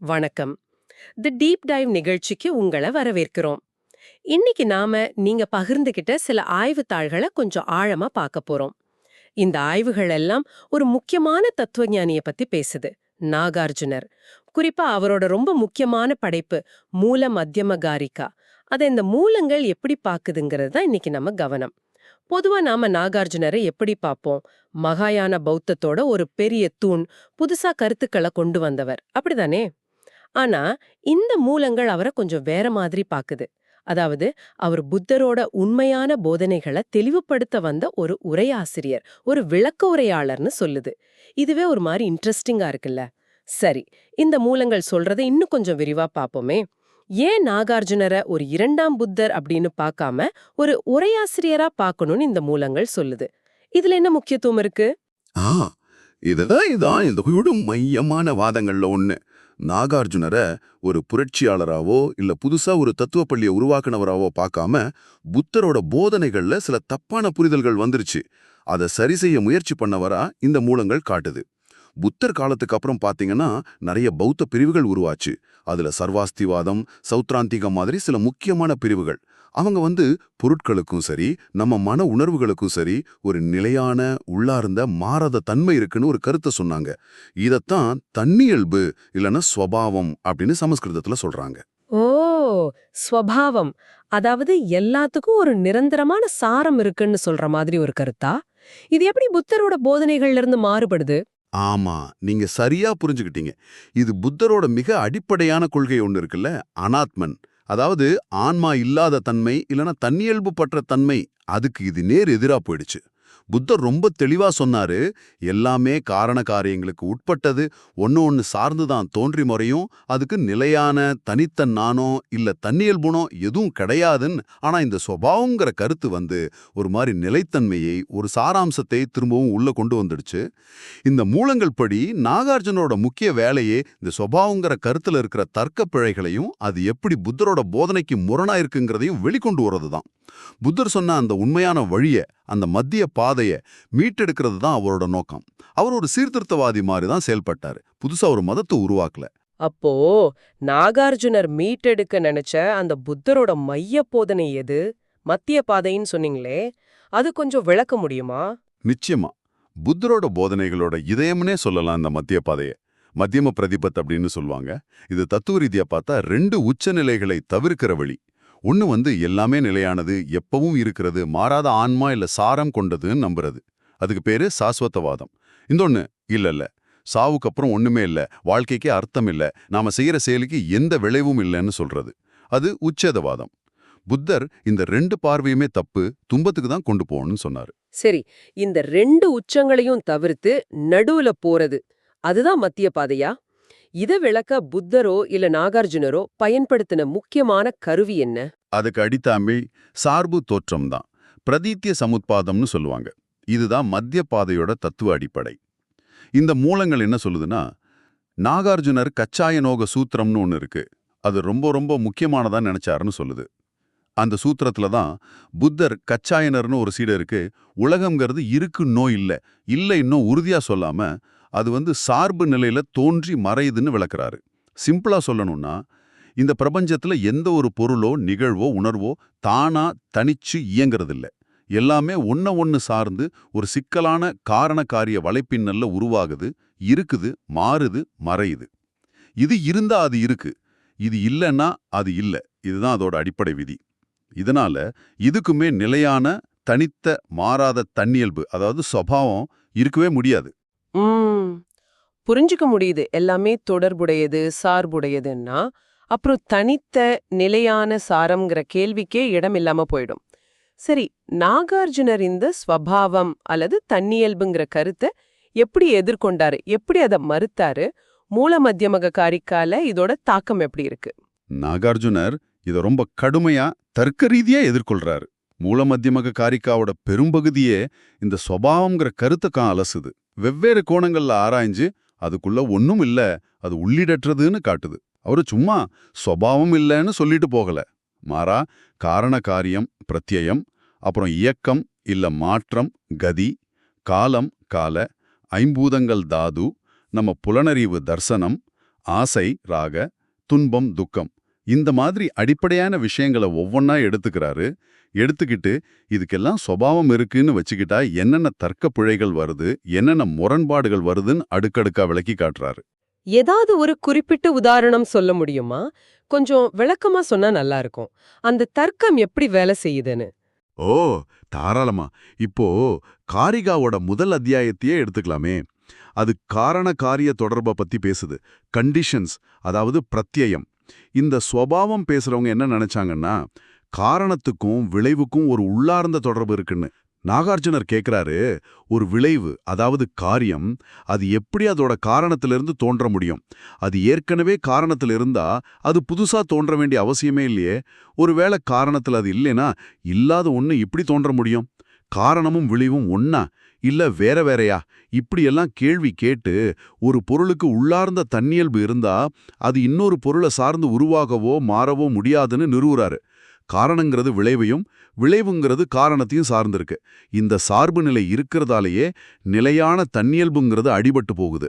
வணக்கம். தி deep dive நிகழ்ச்சிக்கு உங்களை வரவேற்கிறோம். இன்னைக்கு நாம நீங்க பகிர்ந்துகிட்ட சில ஆய்வுத்தாள்களை கொஞ்சம் ஆழமா பார்க்க போறோம். இந்த ஆய்வுகள் எல்லாம் ஒரு முக்கியமான தத்துவஞானிய பத்தி பேசுது நாகார்ஜுனர். குறிப்பா அவரோட ரொம்ப முக்கியமான படைப்பு மூல மத்தியம காரிகா. அதை இந்த மூலங்கள் எப்படி பாக்குதுங்கிறது தான் இன்னைக்கு நம்ம கவனம். பொதுவா நாம நாகார்ஜுனரை எப்படி பார்ப்போம்? மகாயான பௌத்தத்தோட ஒரு பெரிய தூண் புதுசா கருத்துக்களை கொண்டு வந்தவர். அப்படிதானே? ஆனா இந்த மூலங்கள் அவரை கொஞ்சம் வேற மாதிரி பாக்குது. அதாவது அவர் புத்தரோட உண்மையான போதனைகளை தெளிவுபடுத்த வந்த ஒரு உரையாசிரியர் ஒரு விளக்க உரையாளர்னு சொல்லுது. இதுவே ஒரு மாதிரி இன்ட்ரெஸ்டிங்கா இருக்குல்ல. சரி இந்த மூலங்கள் சொல்றதை இன்னும் கொஞ்சம் விரிவா பாப்போமே. ஏன் நாகார்ஜுனரை ஒரு இரண்டாம் புத்தர் அப்படின்னு பார்க்காம ஒரு உரையாசிரியரா பார்க்கணும்னு இந்த மூலங்கள் சொல்லுது? இதுல என்ன முக்கியத்துவம் இருக்கு? ஆ இதுதான் இதான் இந்த குழு மையமான வாதங்கள்ல ஒண்ணு. நாகார்ஜுனரை ஒரு புரட்சியாளராவோ இல்ல புதுசா ஒரு தத்துவ பள்ளியை உருவாக்குனவராவோ பார்க்காம புத்தரோட போதனைகள்ல சில தப்பான புரிதல்கள் வந்துருச்சு. அதை சரி செய்ய முயற்சி பண்ணவரா இந்த மூலங்கள் காட்டுது. புத்தர் காலத்துக்கு அப்புறம் பாத்தீங்கன்னா நிறைய பௌத்த பிரிவுகள் உருவாச்சு. அதுல சர்வாஸ்திவாதம் சௌத்ராந்திகம் மாதிரி சில முக்கியமான பிரிவுகள். அவங்க வந்து பொருட்களுக்கும் சரி நம்ம மன உணர்வுகளுக்கும் சரி ஒரு நிலையான உள்ளார்ந்த மாறாத தன்மை இருக்குன்னு ஒரு கருத்தை சொன்னாங்க. இதத்தான் தன்னியல்பு இல்லைன்னா ஸ்வபாவம் அப்படின்னு சமஸ்கிருதத்துல சொல்றாங்க. ஓ ஸ்வபாவம். அதாவது எல்லாத்துக்கும் ஒரு நிரந்தரமான சாரம் இருக்குன்னு சொல்ற மாதிரி ஒரு கருத்தா? இது எப்படி புத்தரோட போதனைகள்ல இருந்து மாறுபடுது? ஆமா நீங்க சரியா புரிஞ்சுக்கிட்டீங்க. இது புத்தரோட மிக அடிப்படையான கொள்கை ஒன்று இருக்குல்ல அனாத்மன். அதாவது ஆன்மா இல்லாத தன்மை இல்லைன்னா தன்னியல்பு பற்ற தன்மை அதுக்கு இது நேர் எதிரா போயிடுச்சு. புத்தர் ரொம்ப தெளிவா சொன்னாரு எல்லாமே காரண காரியங்களுக்கு உட்பட்டது ஒன்னு ஒன்னு சார்ந்துதான் தோன்றி முறையும் அதுக்கு நிலையான தனித்த நானோ இல்ல தன்னியல்புனோ எதுவும் கிடையாதுன்னு ஆனா இந்த சுவாவங்கிற கருத்து வந்து ஒரு மாதிரி நிலைத்தன்மையை ஒரு சாராம்சத்தை திரும்பவும் உள்ள கொண்டு வந்துடுச்சு. இந்த மூலங்கள் படி நாகார்ஜுனோட முக்கிய வேலையே இந்த சுவாவங்கிற கருத்துல இருக்கிற தர்க்க பிழைகளையும் அது எப்படி புத்தரோட போதனைக்கு முரணா இருக்குங்கிறதையும் வெளிக்கொண்டு வரது தான் புத்தர் சொன்ன அந்த உண்மையான வழிய அந்த மத்திய பாதைய மீட்டெடுக்கிறது தான் அவரோட நோக்கம். அவர் ஒரு சீர்திருத்தவாதி மாதிரி தான் செயல்பட்டாரு. புதுசா ஒரு மதத்தை உருவாக்கல. அப்போ நாகார்ஜுனர் மீட்டெடுக்க நினைச்ச அந்த புத்தரோட மைய போதனை எது? மத்திய பாதைன்னு சொன்னீங்களே அது கொஞ்சம் விளக்க முடியுமா? நிச்சயமா. புத்தரோட போதனைகளோட இதயம்னே சொல்லலாம் இந்த மத்திய பாதைய. மத்தியம பிரதிபத் அப்படின்னு சொல்லுவாங்க. இது தத்துவ ரீதியா பார்த்தா ரெண்டு உச்சநிலைகளை தவிர்க்கிற வழி. ஒன்று வந்து எல்லாமே நிலையானது எப்பவும் இருக்கிறது மாறாத ஆன்மா இல்ல சாரம் கொண்டதுன்னு நம்புறது. அதுக்கு பேரு சாஸ்வதவாதம் இன்னொன்று இல்ல இல்ல சாவுக்கு அப்புறம் ஒண்ணுமே இல்ல. வாழ்க்கைக்கே அர்த்தம் இல்ல. நாம செய்கிற செயலுக்கு எந்த விளைவும் இல்லைன்னு சொல்றது. அது உச்சேதவாதம். புத்தர் இந்த ரெண்டு பார்வையுமே தப்பு துன்பத்துக்கு தான் கொண்டு போகணும்னு சொன்னாரு. சரி இந்த ரெண்டு உச்சங்களையும் தவிர்த்து நடுவுல போறது அதுதான் மத்திய பாதையா? இத விளக்க புத்தரோ இல்ல நாகார்ஜுனரோ பயன்படுத்தின முக்கியமான கருவி என்ன? அதுக்கு அடித்தாமிழ் சார்பு தோற்றம் தான் பிரதீத்திய சமுத்பாதம்னு சொல்லுவாங்க. இதுதான் மத்திய பாதையோட தத்துவ அடிப்படை. இந்த மூலங்கள் என்ன சொல்லுதுன்னா நாகார்ஜுனர் கச்சாயனோக சூத்திரம்னு ஒன்று இருக்கு. அது ரொம்ப ரொம்ப முக்கியமானதா நினைச்சாருன்னு சொல்லுது. அந்த சூத்திரத்துல தான் புத்தர் கச்சாயனர்னு ஒரு சீடருக்கு உலகம்ங்கிறது இருக்கு நோய் இல்ல இல்ல இன்னும் உறுதியா சொல்லாம அது வந்து சார்பு நிலையில தோன்றி மறையுதுன்னு விளக்குறாரு. சிம்பிளா சொல்லணும்னா இந்த பிரபஞ்சத்துல எந்த ஒரு பொருளோ நிகழ்வோ உணர்வோ தானா தனிச்சு இயங்குறதில்ல. எல்லாமே ஒன்ன ஒன்று சார்ந்து ஒரு சிக்கலான காரண காரிய வலைப்பின்னல்ல உருவாகுது இருக்குது மாறுது மறையுது. இது இருந்தா அது இருக்கு. இது இல்லைன்னா அது இல்ல. இதுதான் அதோட அடிப்படை விதி. இதனால இதுக்குமே நிலையான தனித்த மாறாத தன்னியல்பு அதாவது சுபாவம் இருக்கவே முடியாது. ம். புரிஞ்சுக்க முடியுது. எல்லாமே தொடர்புடையது சார்புடையதுன்னா அப்புறம் தனித்த நிலையான சாரம்ங்கிற கேள்விக்கே இடம் இல்லாம போயிடும். சரி நாகார்ஜுனர் இந்த ஸ்வபாவம் அல்லது தன்னியல்புங்கிற கருத்தை எப்படி எதிர்கொண்டாரு? எப்படி அதை மறுத்தாரு? மூல மத்தியமக காரிக்கால இதோட தாக்கம் எப்படி இருக்கு? நாகார்ஜுனர் இதை ரொம்ப கடுமையா தர்க்க ரீதியா எதிர்கொள்றாரு. மூல மத்தியமக காரிக்காவோட பெரும்பகுதியே இந்த ஸ்வபாவம்ங்கிற கருத்துக்கான் அலசுது. வெவ்வேறு கோணங்கள்ல ஆராய்ஞ்சு அதுக்குள்ள ஒன்றும் இல்ல அது உள்ளிடற்றதுன்னு காட்டுது. அவரு சும்மா சுவாவம் இல்லைன்னு சொல்லிட்டு போகல. மாறா காரண காரியம் பிரத்யயம் அப்புறம் இயக்கம் இல்ல மாற்றம் கதி காலம் கால ஐம்பூதங்கள் தாது நம்ம புலனறிவு தர்சனம் ஆசை ராக துன்பம் துக்கம் இந்த மாதிரி அடிப்படையான விஷயங்களை ஒவ்வொன்னா எடுத்துக்கிறாரு. எடுத்துக்கிட்டு இதுக்கெல்லாம் சுபாவம் இருக்குன்னு வச்சுக்கிட்டா என்னென்ன தர்க்க பிழைகள் வருது என்னென்ன முரண்பாடுகள் வருதுன்னு அடுக்கடுக்கா விளக்கி காட்டுறாரு. ஏதாவது ஒரு குறிப்பிட்ட உதாரணம் சொல்ல முடியுமா? கொஞ்சம் விளக்கமா சொன்னா நல்லா இருக்கும் அந்த தர்க்கம் எப்படி வேலை செய்யுதுன்னு? ஓ தாராளமா. இப்போ காரிகாவோட முதல் அத்தியாயத்தையே எடுத்துக்கலாமே. அது காரண காரிய தொடர்பை பத்தி பேசுது. கண்டிஷன்ஸ் அதாவது பிரத்யயம். இந்த ஸ்வபாவம் பேசுறவங்க என்ன நினைச்சாங்கன்னா காரணத்துக்கும் விளைவுக்கும் ஒரு உள்ளார்ந்த தொடர்பு இருக்குன்னு. நாகார்ஜுனர் கேக்குறாரு ஒரு விளைவு அதாவது காரியம் அது எப்படி அதோட காரணத்திலிருந்து தோன்ற முடியும்? அது ஏற்கனவே காரணத்தில் இருந்தா அது புதுசா தோன்ற வேண்டிய அவசியமே இல்லையே. ஒருவேளை காரணத்தில் அது இல்லைன்னா இல்லாத ஒண்ணு இப்படி தோன்ற முடியும்? காரணமும் விளைவும் ஒன்னா இல்ல வேற வேறயா? இப்படியெல்லாம் கேள்வி கேட்டு ஒரு பொருளுக்கு உள்ளார்ந்த தன்னியல்பு இருந்தா அது இன்னொரு பொருளை சார்ந்து உருவாகவோ மாறவோ முடியாதுன்னு நிறுவுறாரு. காரணங்கிறது விளைவையும் விளைவுங்கிறது காரணத்தையும் சார்ந்திருக்கு. இந்த சார்பு நிலை இருக்கிறதாலேயே நிலையான தன்னியல்புங்கிறது அடிபட்டு போகுது.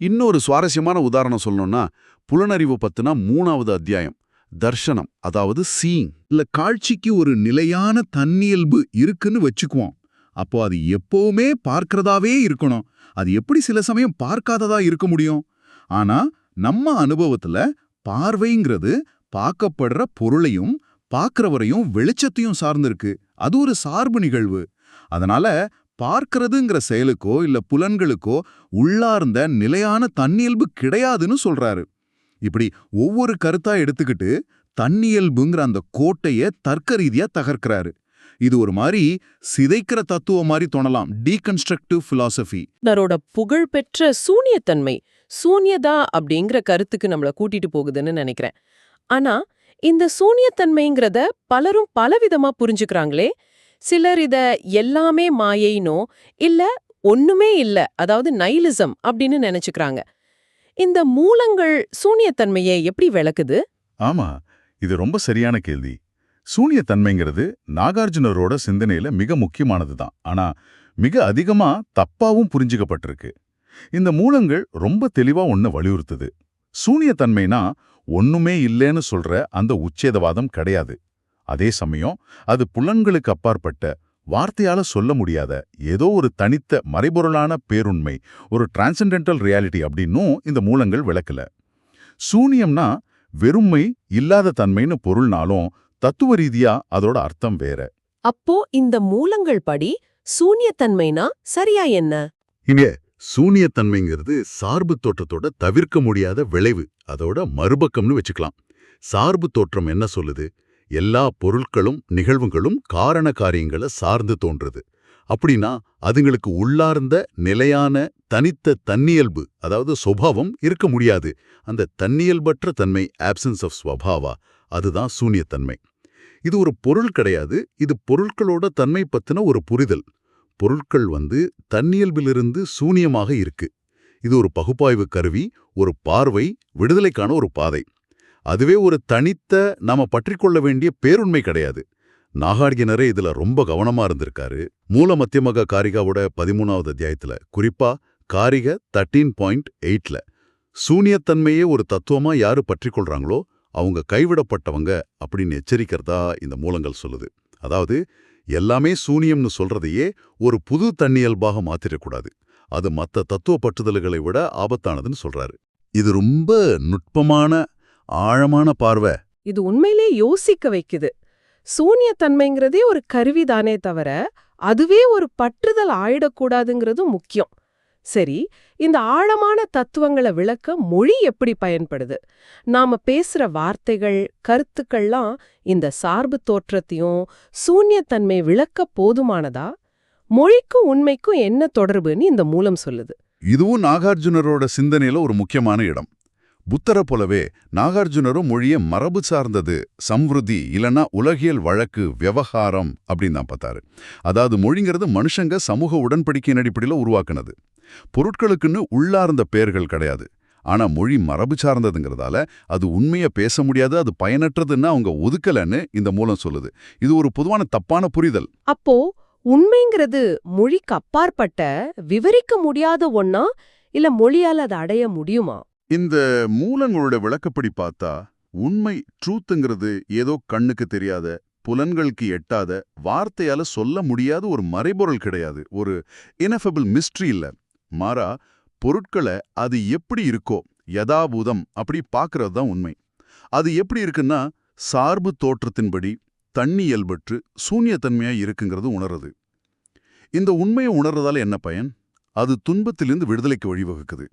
இன்னொரு சுவாரஸ்யமான உதாரணம் சொல்லணும்னா புலனறிவு பத்தினா மூணாவது அத்தியாயம். தர்ஷனம் அதாவது சீயிங் இல்ல காட்சிக்கு ஒரு நிலையான தன்னியல்பு இருக்குன்னு வச்சுக்குவோம். அப்போ அது எப்பவுமே பார்க்கறதாவே இருக்கணும். அது எப்படி சில சமயம் பார்க்காததா இருக்க முடியும்? ஆனா நம்ம அனுபவத்துல பார்வைங்கிறது பார்க்கப்படுற பொருளையும் பார்க்கறவரையும் வெளிச்சத்தையும் சார்ந்திருக்கு. அது ஒரு சார்பு நிகழ்வு. அதனால பார்க்கறதுங்கிற செயலுக்கோ இல்ல புலன்களுக்கோ உள்ளார்ந்த நிலையான தன்னியல்பு கிடையாதுன்னு சொல்றாரு. இப்படி ஒவ்வொரு கருத்தா எடுத்துக்கிட்டு தன்னியல்புங்கிற அந்த கோட்டைய தர்க்க ரீதியா தகர்க்கறாரு. இது ஒரு மாதிரி சிதைக்கிற தத்துவம் மாதிரி தோணலாம். டீகன்ஸ்ட்ரக்டிவ் பிலாசபி தரோட புகழ்பெற்ற சூனியத்தன்மை. சூன்யதா அப்படிங்கிற கருத்துக்கு நம்மள கூட்டிட்டு போகுதுன்னு நினைக்கிறேன். ஆனா இந்த சூன்யத்தன்மைங்கிறத பலரும் பலவிதமா புரிஞ்சுக்கிறாங்களே? சிலர் இத எல்லாமே மாயைனோ இல்ல ஒண்ணுமே இல்ல அதாவது நைலிசம் அப்படின்னு நினைச்சுக்கிறாங்க. இந்த மூலங்கள் சூன்யத்தன்மையை எப்படி விளக்குது? ஆமா இது ரொம்ப சரியான கேள்வி. சூனியத்தன்மைங்கிறது நாகார்ஜுனரோட சிந்தனையில மிக முக்கியமானது தான் ஆனா மிக அதிகமா தப்பாவும் புரிஞ்சுக்கப்பட்டிருக்கு. இந்த மூலங்கள் ரொம்ப தெளிவா ஒன்னு வலியுறுத்துது. சூனியத்தன்மைனா ஒண்ணுமே இல்லைன்னு சொல்ற அந்த உச்சேதவாதம் கிடையாது. அதே சமயம் அது புலன்களுக்கு அப்பாற்பட்ட வார்த்தையால சொல்ல முடியாத ஏதோ ஒரு தனித்த மறைபொருளான பேருண்மை ஒரு டிரான்சென்டென்டல் ரியாலிட்டி அப்படின்னும் இந்த மூலங்கள் விளக்கல. சூனியம்னா வெறுமை இல்லாத தன்மைன்னு பொருள்னாலும் தத்துவ ரீதியா அதோட அர்த்தம் வேற. அப்போ இந்த மூலங்கள் படி சூன்யத்தன்மைனா சரியா என்ன? இங்க சூனியத்தன்மைங்கிறது சார்பு தோற்றத்தோட தவிர்க்க முடியாத விளைவு அதோட மறுபக்கம்னு வச்சுக்கலாம். சார்பு தோற்றம் என்ன சொல்லுது? எல்லா பொருட்களும் நிகழ்வுகளும் காரண காரியங்களை சார்ந்து தோன்றுது. அப்படின்னா அதுங்களுக்கு உள்ளார்ந்த நிலையான தனித்த தன்னியல்பு அதாவது சுபாவம் இருக்க முடியாது. அந்த தன்னியல்பற்ற தன்மை ஆப்சன்ஸ் ஆஃப் ஸ்வபாவா அதுதான் சூனியத்தன்மை. இது ஒரு பொருள் கிடையாது. இது பொருட்களோட தன்மை பத்தின ஒரு புரிதல். பொருட்கள் வந்து தன்னியல்பிலிருந்து சூனியமாக இருக்கு. இது ஒரு பகுப்பாய்வு கருவி ஒரு பார்வை விடுதலைக்கான ஒரு பாதை. அதுவே ஒரு தனித்த நாம பற்றிக்கொள்ள வேண்டிய பேருண்மை கிடையாது. நாகார்கினரே இதுல ரொம்ப கவனமா இருந்திருக்காரு. மூல மத்தியமக காரிகாவோட பதிமூணாவது அத்தியாயத்துல குறிப்பா காரிக தர்டீன் பாயிண்ட் எயிட்ல சூனியத்தன்மையே ஒரு தத்துவமா யாரு பற்றிக்கொள்றாங்களோ அவங்க கைவிடப்பட்டவங்க அப்படின்னு எச்சரிக்கிறதா இந்த மூலங்கள் சொல்லுது. அதாவது எல்லாமே சூனியம்னு சொல்றதையே ஒரு புது தன்னியல்பாக மாத்திரக்கூடாது. அது மத்த தத்துவ பற்றுதல்களை விட ஆபத்தானதுன்னு சொல்றாரு. இது ரொம்ப நுட்பமான ஆழமான பார்வை. இது உண்மையிலே யோசிக்க வைக்குது. சூன்யத்தன்மைங்கிறதே ஒரு கருவிதானே தவிர அதுவே ஒரு பற்றுதல் ஆயிடக்கூடாதுங்கிறது முக்கியம். சரி இந்த ஆழமான தத்துவங்களை விளக்க மொழி எப்படி பயன்படுது? நாம பேசுற வார்த்தைகள் கருத்துக்கள்லாம் இந்த சார்பு தோற்றத்தையும் சூன்யத்தன்மை விளக்க போதுமானதா? மொழிக்கும் உண்மைக்கும் என்ன தொடர்புன்னு இந்த மூலம் சொல்லுது. இதுவும் நாகார்ஜுனரோட சிந்தனையில ஒரு முக்கியமான இடம். புத்தரை போலவே நாகார்ஜுனரும் மொழியை மரபு சார்ந்தது. சம்ருதி இல்லனா உலகியல் வழக்கு விவகாரம் அப்படின்னு தான் பார்த்தாரு. அதாவது மொழிங்கிறது மனுஷங்க சமூக உடன்படிக்கையின் அடிப்படையில் உருவாக்குனது. பொருட்களுக்குன்னு உள்ளார்ந்த பெயர்கள் கிடையாது. ஆனா மொழி மரபு சார்ந்ததுங்கிறதால அது உண்மையை பேச முடியாது அது பயனற்றதுன்னு அவங்க ஒதுக்கலன்னு இந்த மூலம் சொல்லுது. இது ஒரு பொதுவான தப்பான புரிதல். அப்போ உண்மைங்கிறது மொழிக்கு அப்பாற்பட்ட விவரிக்க முடியாத ஒன்னா இல்ல மொழியால அதை அடைய முடியுமா? இந்த மூலங்களோட விளக்கப்படி பார்த்தா உண்மை ட்ரூத்துங்கிறது ஏதோ கண்ணுக்கு தெரியாத புலன்களுக்கு எட்டாத வார்த்தையால சொல்ல முடியாத ஒரு மறைபொருள் கிடையாது. ஒரு இனஃபபிள் மிஸ்ட்ரி இல்ல. மாறா பொருட்களை அது எப்படி இருக்கோ யதாபூதம் அப்படி பார்க்கறது தான் உண்மை. அது எப்படி இருக்குன்னா சார்பு தோற்றத்தின்படி தன்னியல்பற்று சூன்யத்தன்மையா இருக்குங்கிறது உணருது இந்த உண்மையை உணர்றதால என்ன பயன்? அது துன்பத்திலிருந்து விடுதலைக்கு வழிவகுக்குது.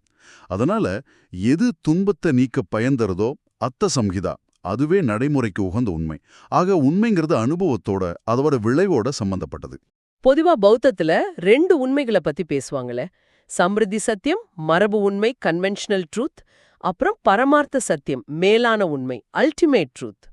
அதனால எது துன்பத்தை நீக்க பயன் தருதோ அத்த சம்ஹிதா அதுவே நடைமுறைக்கு உகந்த உண்மை. ஆக உண்மைங்கிறது அனுபவத்தோட அதோட விளைவோட சம்பந்தப்பட்டது. பொதுவா பௌத்தத்துல ரெண்டு உண்மைகளை பத்தி பேசுவாங்களே. சம்ருத்தி சத்தியம் மரபு உண்மை கன்வென்ஷனல் ட்ரூத் அப்புறம் பரமார்த்த சத்தியம் மேலான உண்மை அல்டிமேட் ட்ரூத்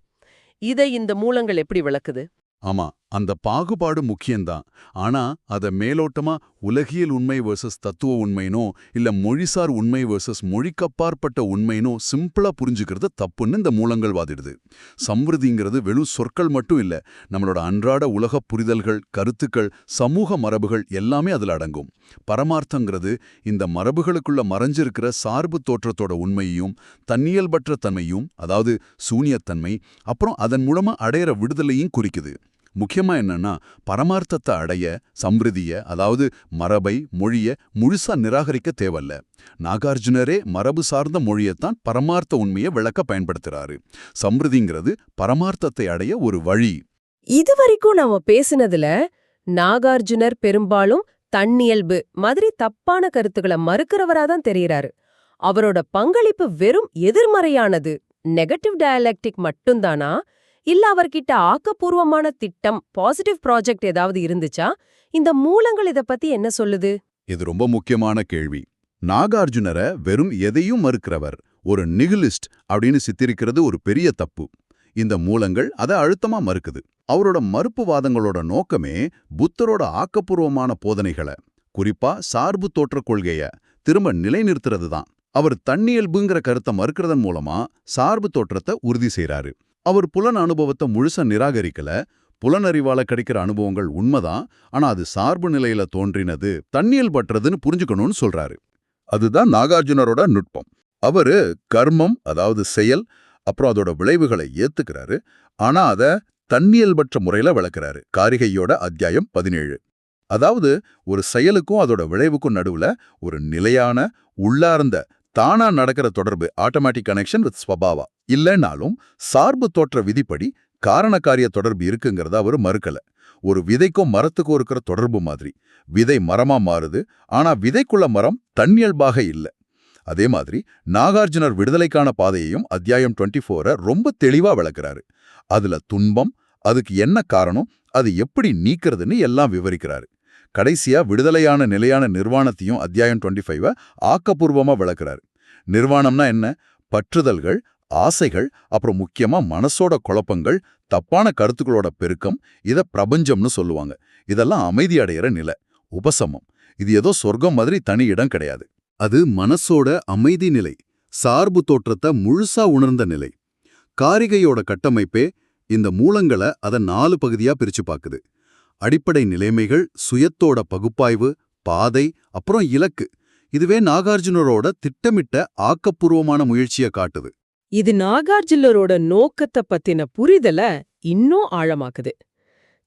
இதை இந்த மூலங்கள் எப்படி விளக்குது? ஆமா. அந்த பாகுபாடு முக்கியம்தான். ஆனா அத மேலோட்டமா உலகியல் உண்மை வர்சஸ் தத்துவ உண்மைனோ இல்ல மொழிசார் உண்மை வெர்சஸ் மொழிக்கப்பாற்பட்ட உண்மைனோ சிம்பிளா புரிஞ்சுக்கிறது தப்புன்னு இந்த மூலங்கள் வாதிடுது. சம்ருதிங்கிறது வெறும் சொற்கள் மட்டும் இல்ல நம்மளோட அன்றாட உலக புரிதல்கள் கருத்துக்கள் சமூக மரபுகள் எல்லாமே அதுல அடங்கும். பரமார்த்தங்கிறது இந்த மரபுகளுக்குள்ள மறைஞ்சிருக்கிற சார்பு தோற்றத்தோட உண்மையையும் தன்னியல்பற்ற தன்மையும் அதாவது சூனியத்தன்மை அப்புறம் அதன் மூலமா அடையிற விடுதலையும் குறிக்குது. முக்கியமா என்னன்னா பரமார்த்தத்தை அடைய சம்பிரதிய அதாவது மரபை மொழிய முழுசா நிராகரிக்க தேவல்ல நாகார்ஜுனரே மரபு சார்ந்த மொழியைத்தான் பரமார்த்த உண்மையை விளக்க பயன்படுத்துறாரு. சம்பிரதிங்கிறது பரமார்த்தத்தை அடைய ஒரு வழி. இதுவரைக்கும் நாம பேசினதுல நாகார்ஜுனர் பெரும்பாலும் தன்னியல்பு மாதிரி தப்பான கருத்துக்களை மறுக்கிறவரா தான் தெரியறாரு. அவரோட பங்களிப்பு வெறும் எதிர்மறையானது. நெகட்டிவ் டயலெக்டிக் மட்டும்தானா? இல்ல அவர்கிட்ட ஆக்கப்பூர்வமான திட்டம் பாசிட்டிவ் ப்ராஜெக்ட் ஏதாவது இருந்துச்சா? இந்த மூலங்கள் இத பத்தி என்ன சொல்லுது? இது ரொம்ப முக்கியமான கேள்வி. நாகார்ஜுனரை வெறும் எதையும் மறுக்கிறவர். ஒரு நிகிலிஸ்ட் அப்படின்னு சித்தரிக்கிறது ஒரு பெரிய தப்பு. இந்த மூலங்கள் அதை அழுத்தமா மறுக்குது. அவரோட மறுப்புவாதங்களோட நோக்கமே புத்தரோட ஆக்கப்பூர்வமான போதனைகளை குறிப்பா சார்பு தோற்றக் கொள்கைய திரும்ப நிலைநிறுத்துறது தான் அவர் தன்னியல்புங்கிற கருத்தை மறுக்கிறதன் மூலமா சார்பு தோற்றத்தை உறுதி செய்றாரு. அவர் புலன் அனுபவத்தை முழுசா நிராகரிக்கல. புலனறிவால கிடைக்கிற அனுபவங்கள் உண்மைதான். ஆனா அது சார்பு நிலையில தோன்றினது தண்ணியல் பற்றதுன்னு புரிஞ்சுக்கணும்னு சொல்றாரு. அதுதான் நாகார்ஜுனரோட நுட்பம். அவரு கர்மம் அதாவது செயல் அப்புறம் அதோட விளைவுகளை ஏத்துக்கிறாரு. ஆனா அத தன்னியல்பற்ற முறையில விளக்குறாரு. காரிகையோட அத்தியாயம் பதினேழு. அதாவது ஒரு செயலுக்கும் அதோட விளைவுக்கும் நடுவுல ஒரு நிலையான உள்ளார்ந்த தானா நடக்கிற தொடர்பு ஆட்டோமேட்டிக் கனெக்ஷன் வித் ஸ்வபாவா. இல்லைனாலும் சார்பு தோற்ற விதிப்படி காரணக்காரிய தொடர்பு இருக்குங்கிறத அவர் மறுக்கல. ஒரு விதைக்கும் மரத்துக்கும் இருக்கிற தொடர்பு மாதிரி. விதை மரமா மாறுது. ஆனா விதைக்குள்ள மரம் தன்னியல்பாக இல்ல. அதே மாதிரி நாகார்ஜுனர் விடுதலைக்கான பாதையையும் அத்தியாயம் 24 ஃபோரை ரொம்ப தெளிவா விளக்குறாரு. அதுல துன்பம் அதுக்கு என்ன காரணம் அது எப்படி நீக்கிறதுன்னு எல்லாம் விவரிக்கிறாரு. கடைசியா விடுதலையான நிலையான நிர்வாணத்தையும் அத்தியாயம் 25 ஃபைவ ஆக்கப்பூர்வமா விளக்குறாரு. நிர்வாணம்னா என்ன? பற்றுதல்கள் ஆசைகள் அப்புறம் முக்கியமா மனசோட குழப்பங்கள் தப்பான கருத்துக்களோட பெருக்கம் இத பிரபஞ்சம்னு சொல்லுவாங்க. இதெல்லாம் அமைதி அடையிற நிலை உபசமம். இது ஏதோ சொர்க்கம் மாதிரி தனி இடம் கிடையாது. அது மனசோட அமைதி நிலை சார்பு தோற்றத்தை முழுசா உணர்ந்த நிலை. காரிகையோட கட்டமைப்பே இந்த மூலங்களை அதை நாலு பகுதியா பிரிச்சு பாக்குது. அடிப்படை நிலைமைகள் சுயத்தோட பகுப்பாய்வு பாதை அப்புறம் இலக்கு. இதுவே நாகார்ஜுனரோட திட்டமிட்ட ஆக்கப்பூர்வமான முயற்சியை காட்டுது. இது நாகார்ஜுனரோட நோக்கத்தை பத்தின புரிதல இன்னும் ஆழமாக்குது.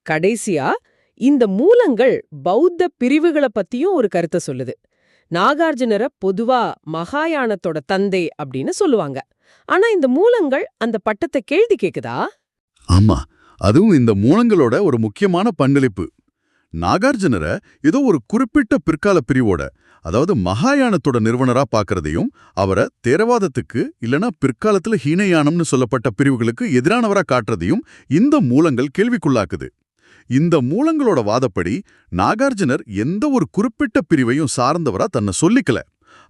கடைசியா இந்த மூலங்கள் பௌத்த பிரிவுகளை பத்தியும் ஒரு கருத்தை சொல்லுது. நாகார்ஜுனரை பொதுவா மகாயானத்தோட தந்தை அப்படின்னு சொல்லுவாங்க. ஆனா இந்த மூலங்கள் அந்த பட்டத்தை கேள்வி கேக்குதா? ஆமா அதுவும் இந்த மூலங்களோட ஒரு முக்கியமான பங்களிப்பு. நாகார்ஜுனரை ஏதோ ஒரு குறிப்பிட்ட பிற்கால பிரிவோட அதாவது மகாயானத்தோட நிறுவனரா பார்க்கறதையும் அவரை தேரவாதத்துக்கு இல்லனா பிற்காலத்துல ஹீனயானம்னு சொல்லப்பட்ட பிரிவுகளுக்கு எதிரானவரா காட்டுறதையும் இந்த மூலங்கள் கேள்விக்குள்ளாக்குது. இந்த மூலங்களோட வாதப்படி நாகார்ஜுனர் எந்த ஒரு குறிப்பிட்ட பிரிவையும் சார்ந்தவரா தன்னை சொல்லிக்கல.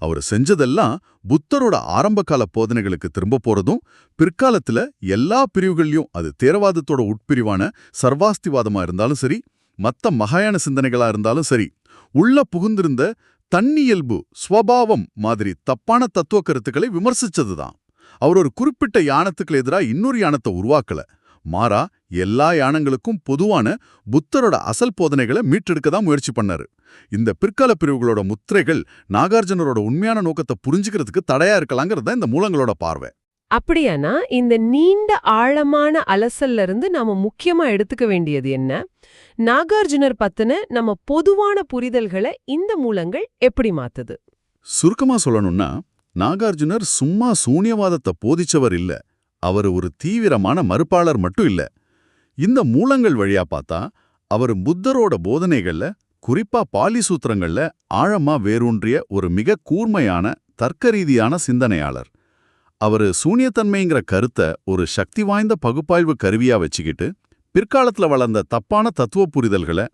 அவர் செஞ்சதெல்லாம் புத்தரோட ஆரம்பகால போதனைகளுக்கு திரும்ப போறதும் பிற்காலத்துல எல்லா பிரிவுகள்லயும் அது தேரவாதத்தோட உட்பிரிவான சர்வாஸ்திவாதமா இருந்தாலும் சரி மத்த மகாயான சிந்தனைகளா இருந்தாலும் சரி உள்ள புகுந்திருந்த தன்னியல்பு ஸ்வபாவம் மாதிரி தப்பான தத்துவ கருத்துக்களை விமர்சிச்சதுதான். அவர் ஒரு குறிப்பிட்ட யானத்துக்கு எதிரா இன்னொரு யானத்தை உருவாக்கல. மாறா எல்லா யானங்களுக்கும் பொதுவான புத்தரோட அசல் போதனைகளை மீட்டெடுக்க தான் முயற்சி பண்ணாரு. இந்த பிற்கால பிரிவுகளோட முத்திரைகள் நாகார்ஜுனரோட உண்மையான நோக்கத்தை புரிஞ்சுக்கிறதுக்கு தடையா இருக்கலாங்கிறது தான் இந்த மூலங்களோட பார்வை. அப்படியானா இந்த நீண்ட ஆழமான அலசல்ல இருந்து நாம முக்கியமா எடுத்துக்க வேண்டியது என்ன? நாகார்ஜுனர் பத்தின நம்ம பொதுவான புரிதல்களை இந்த மூலங்கள் எப்படி மாத்துது? சுருக்கமா சொல்லணும்னா நாகார்ஜுனர் சும்மா சூன்யவாதத்தை போதிச்சவர் இல்ல. அவர் ஒரு தீவிரமான மறுப்பாளர் மட்டும் இல்ல. இந்த மூலங்கள் வழியா பார்த்தா அவர் புத்தரோட போதனைகள்ல குறிப்பா பாலி சூத்திரங்கள்ல ஆழமா வேரூன்றிய ஒரு மிக கூர்மையான தர்க்கரீதியான சிந்தனையாளர். அவரு சூன்யத்தன்மைங்கிற கருத்தை ஒரு சக்தி வாய்ந்த பகுப்பாய்வு கருவியா வச்சுக்கிட்டு பிற்காலத்துல வளர்ந்த தப்பான தத்துவ புரிதல்களை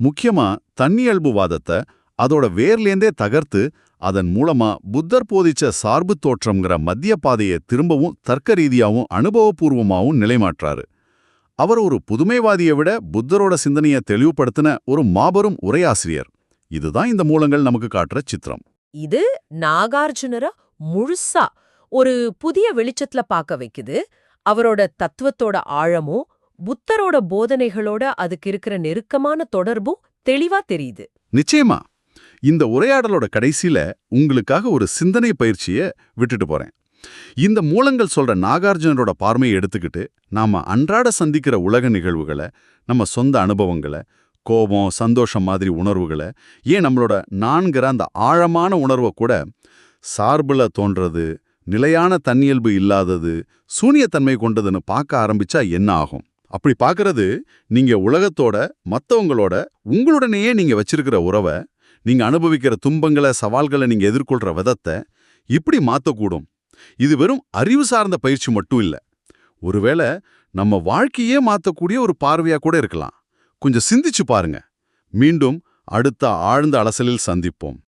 முக்கியமா தன்னியல்புவாதத்தை அதோட வேர்லேந்தே தகர்த்து அதன் மூலமா புத்தர் போதிச்ச சார்பு தோற்றம்ங்கிற மத்திய பாதையை திரும்பவும் தர்க்க ரீதியாவும் அனுபவபூர்வமாவும் நிலைமாற்றாரு. அவர் ஒரு புதுமைவாதியை விட புத்தரோட சிந்தனையை தெளிவுபடுத்தின ஒரு மாபெரும் உரையாசிரியர். இதுதான் இந்த மூலங்கள் நமக்கு காட்டுற சித்திரம். இது நாகார்ஜுனரா முழுசா ஒரு புதிய வெளிச்சத்துல பார்க்க வைக்குது. அவரோட தத்துவத்தோட ஆழமும் புத்தரோட போதனைகளோட அதுக்கு இருக்கிற நெருக்கமான தொடர்பும் தெளிவா தெரியுது. நிச்சயமா. இந்த உரையாடலோட கடைசியில உங்களுக்காக ஒரு சிந்தனை பயிற்சியை விட்டுட்டு போறேன். இந்த மூலங்கள் சொல்ற நாகார்ஜுனரோட பார்மையை எடுத்துக்கிட்டு நாம அன்றாட சந்திக்கிற உலக நிகழ்வுகளை நம்ம சொந்த அனுபவங்களை கோபம் சந்தோஷம் மாதிரி உணர்வுகளை ஏன் நம்மளோட நான்கிற அந்த ஆழமான உணர்வை கூட சார்புல தோன்றது நிலையான தன்னியல்பு இல்லாதது சூனியத்தன்மை கொண்டதுன்னு பார்க்க ஆரம்பிச்சா என்ன ஆகும்? அப்படி பார்க்கறது நீங்க உலகத்தோட மத்தவங்களோட உங்களுடனேயே நீங்க வச்சிருக்கிற உறவை நீங்க அனுபவிக்கிற துன்பங்களை சவால்களை நீங்க எதிர்கொள்ற விதத்தை இப்படி மாற்றக்கூடும் இது வெறும் அறிவு சார்ந்த பயிற்சி மட்டும் இல்ல. ஒருவேளை நம்ம வாழ்க்கையே மாத்தக்கூடிய ஒரு பார்வையா கூட இருக்கலாம். கொஞ்சம் சிந்திச்சு பாருங்க. மீண்டும் அடுத்த ஆழ்ந்த அலசலில் சந்திப்போம்.